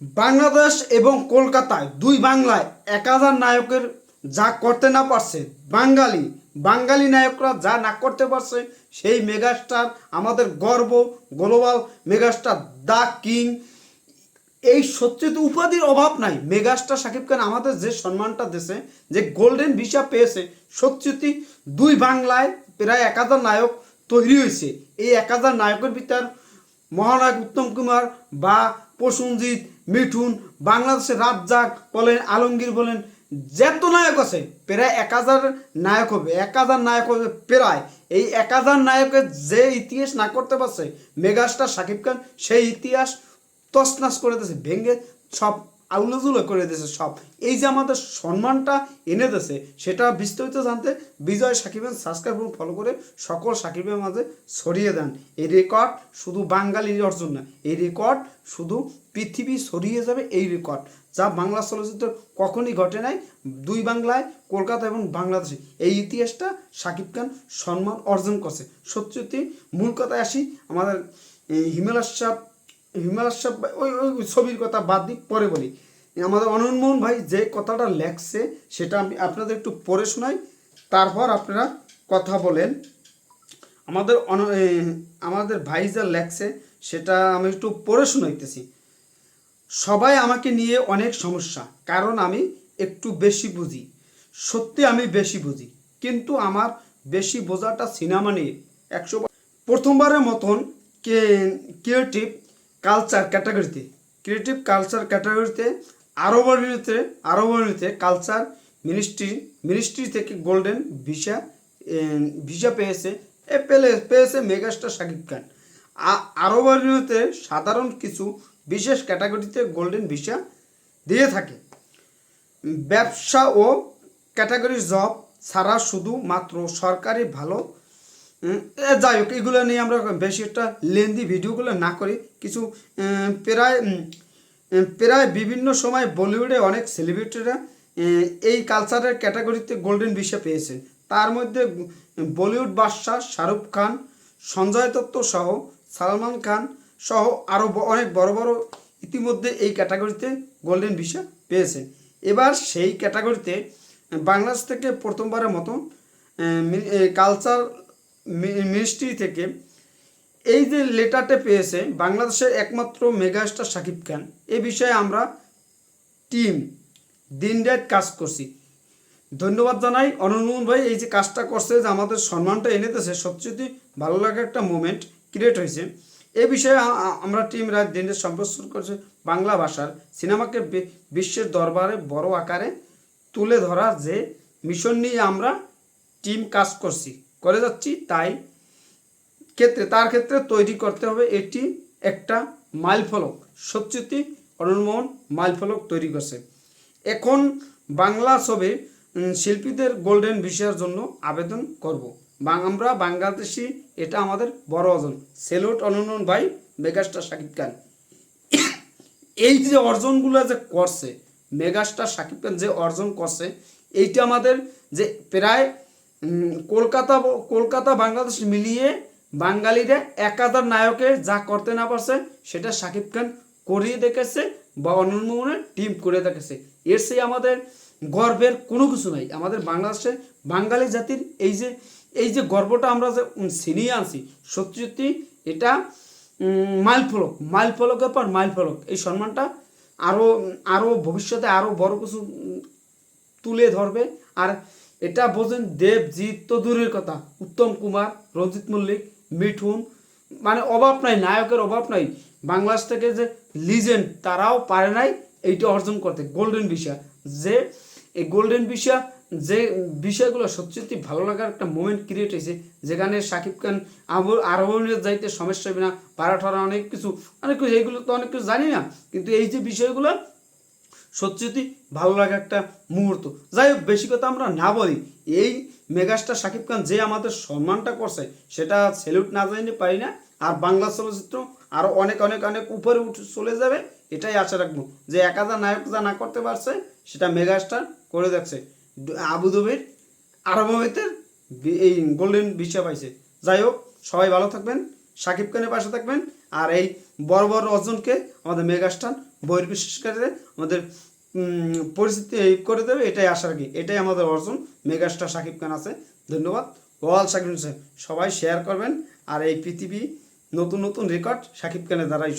বাংলাদেশ এবং কলকাতায় দুই বাংলায় এক হাজার নায়কের যা করতে না পারছে বাঙালি বাঙালি নায়করা যা না করতে পারছে সেই মেগাস্টার আমাদের গর্ব, গ্লোবাল মেগাস্টার দ্য কিং। এই সত্যিত উপাধির অভাব নাই। মেগাস্টার শাকিব খান আমাদের যে সম্মানটা দিয়েছে, যে গোল্ডেন ভিসা পেয়েছে সত্যি দুই বাংলায় প্রায় এক হাজার নায়ক তৈরি হয়েছে। এই এক হাজার নায়কের ভিতর মহানায়ক উত্তম কুমার বা প্রসঞ্জিৎ মিঠুন বাংলাদেশের রাজ্জাক বলেন, আলমগীর বলেন, যেত নায়ক আছে, প্রায় এক হাজার নায়ক হবে, এক হাজার নায়ক হবে প্রায়। এই এক হাজার নায়কের যে ইতিহাস না করতে পারছে, মেগাস্টার শাকিব খান সেই ইতিহাস তসনাস করে দিয়েছে, ভেঙে সব আউলজুলো করে দিয়েছে সব। এই যে আমাদের সম্মানটা এনে দিয়েছে, সেটা বিস্তারিত জানতে বিজয় সাকিবের সাবস্ক্রাইব এবং ফলো করে সকল সাকিবের মাঝে ছড়িয়ে দেন। এই রেকর্ড শুধু বাঙালির অর্জন না, এই রেকর্ড শুধু পৃথিবী ছড়িয়ে যাবে এই রেকর্ড যা বাংলা চলচ্চিত্র কখনই ঘটে নাই। দুই বাংলায়, কলকাতা এবং বাংলাদেশে। এই ইতিহাসটা সাকিব খান সম্মান অর্জন করছে। সত্যি মূল কথায় আসি, আমাদের হিমালয় সাহ হিমালয় ওই ওই ছবির কথা বাদ দিই, পরে বলি। আমাদের অনন্যমোহন ভাই যে কথাটা লেখছে, সেটা আমি আপনাদের একটু পড়ে শোনাই, তারপর আপনারা কথা বলেন। আমাদের অন আমাদের ভাই যা লেখছে, সেটা আমি একটু পড়ে শোনাইতেছি। সবাই আমাকে নিয়ে অনেক সমস্যা, কারণ আমি একটু বেশি বুঝি। সত্যি আমি বেশি বুঝি, কিন্তু আমার বেশি বোঝাটা সিনেমা নিয়ে। একশো প্রথমবারের মতন কে, ক্রিয়েটিভ কালচার ক্যাটাগরিতে, ক্রিয়েটিভ কালচার ক্যাটাগরিতে আরবনীতে আরবনীতে কালচার মিনিস্ট্রি মিনিস্ট্রি থেকে গোল্ডেন ভিসা ভিসা পেয়েছে, এ, পেলে, পেয়েছে মেগাস্টার শাকিব খান। আরবনীতে সাধারণ কিছু বিশেষ ক্যাটাগরিতে গোল্ডেন ভিসা দিয়ে থাকে। ব্যবসা ও ক্যাটাগরি জব ছাড়া শুধু মাত্র সরকারি ভালো যাই হোক, এগুলো নিয়ে আমরা বেশি একটা লেন্দি ভিডিওগুলো না করি, কিছু প্রায় প্রায় বিভিন্ন সময় বলিউডে অনেক সেলিব্রিটিরা এই কালচারের ক্যাটাগরিতে গোল্ডেন ভিসা পেয়েছে। তার মধ্যে বলিউড বাদশাহ শাহরুখ খান, সঞ্জয় দত্ত সহ সালমান খান সহ আরও অনেক বড় বড় ইতিমধ্যে এই ক্যাটাগরিতে গোল্ডেন ভিসা পেয়েছেন এবার সেই ক্যাটাগরিতে বাংলাদেশ থেকে প্রথমবারের মতো কালচার মিনিস্ট্রি থেকে এই যে লেটারটা পেয়েছে, বাংলাদেশের একমাত্র মেগাস্টার শাকিব খান, এ বিষয়ে আমরা টিম দিন রাত কাজ করছি। ধন্যবাদ জানাই অনন্যমোহন ভাই, এই যে কাজটা করছে যে আমাদের সম্মানটা এনে দিয়েছে সত্যি ভালো লাগা একটা মোমেন্ট ক্রিয়েট হয়েছে। এ বিষয়ে আমরা টিম রাত দিনের সম্প্রসারণ করছে বাংলা ভাষার সিনেমাকে বিশ্বের দরবারে বড় আকারে তুলে ধরার যে মিশন নিয়ে আমরা টিম কাজ করছি। করে যাচ্ছি, তাই ক্ষেত্রে, তার ক্ষেত্রে তৈরি করতে হবে এটি একটা মাইলফলক সত্যি অনন্যমোহন মাইলফলক তৈরি করছে। এখন বাংলা ছবি শিল্পীদের গোল্ডেন ভিসার জন্য আবেদন করব। আমরা বাংলাদেশি, এটা আমাদের বড় অর্জন সেলুট অনন্যন ভাই, মেগাস্টার শাকিব খান। এই যে অর্জনগুলো যে করছে, মেগাস্টার শাকিব খান যে অর্জন করছে, এইটা আমাদের যে প্রায় কলকাতা কলকাতা বাংলাদেশ মিলিয়ে বাঙালিরা এক হাজার নায়কের যা করতে না পারছে সেটা শাকিব খান করিয়ে দেখেছে বা অনন্যমোহনের টিম করে দেখেছে। এর সেই আমাদের গর্বের কোনো কিছু নাই। আমাদের বাংলাদেশে বাঙালি জাতির এই যে এই যে গর্বটা আমরা যে ছিনিয়ে আনছি সত্যি সত্যি এটা উম, মাইল ফলক মাইল ফলকের পর মাইল ফলক। এই সম্মানটা আরও আরও ভবিষ্যতে আরও বড় কিছু তুলে ধরবে। আর এটা বোঝেন দেবজিৎ তো দূরের কথা উত্তম কুমার রঞ্জিত মল্লিক মিঠুন মানে অভাব নাই, নায়কের অভাব নাই। বাংলাদেশ থেকে যে লিজেন্ড তারাও পারে নাই, এইটা অর্জন করতে। গোল্ডেন ভিসা যে এই গোল্ডেন ভিসা যে বিষয়গুলো সত্যি ভালো লাগার একটা মোমেন্ট ক্রিয়েট হয়েছে, যেখানে সাকিব খান আবু আরবনীয় যাইতে সমস্যা হবে না ভাড়া ঠাড়া অনেক কিছু অনেক কিছু, এইগুলো তো অনেক কিছু জানি না, কিন্তু এই যে বিষয়গুলো সত্যি ভালো লাগা একটা মুহূর্ত। যাই হোক, বেশি কথা আমরা না বলি। এই মেগাস্টার শাকিব খান যে আমাদের সম্মানটা করছে, সেটা সেলুট না জানিয়ে পারি না। আর বাংলা চলচ্চিত্র আরও অনেক অনেক অনেক উপরে উঠে চলে যাবে, এটাই আশা রাখব। যে এক হাজার নায়ক যা না করতে পারছে, সেটা মেগাস্টার করে দেখছে। আবুধাবির আরবের এই গোল্ডেন ভিসা পাইছে। যাই হোক, সবাই ভালো থাকবেন সাকিব খানের পাশে থাকবেন, আর এই বড় বড় অর্জনকে আমাদের মেগাস্টার বহির্বিশ্বাসকারীরা আমাদের পরিস্থিতি করে দেবে, এটাই আশা রাখি। এটাই আমাদের অর্জন। মেগাস্টার সাকিব খান আছে, ধন্যবাদ। ওয়াল সাকিব সবাই শেয়ার করবেন। আর এই পৃথিবী নতুন নতুন রেকর্ড সাকিব খানের দ্বারাই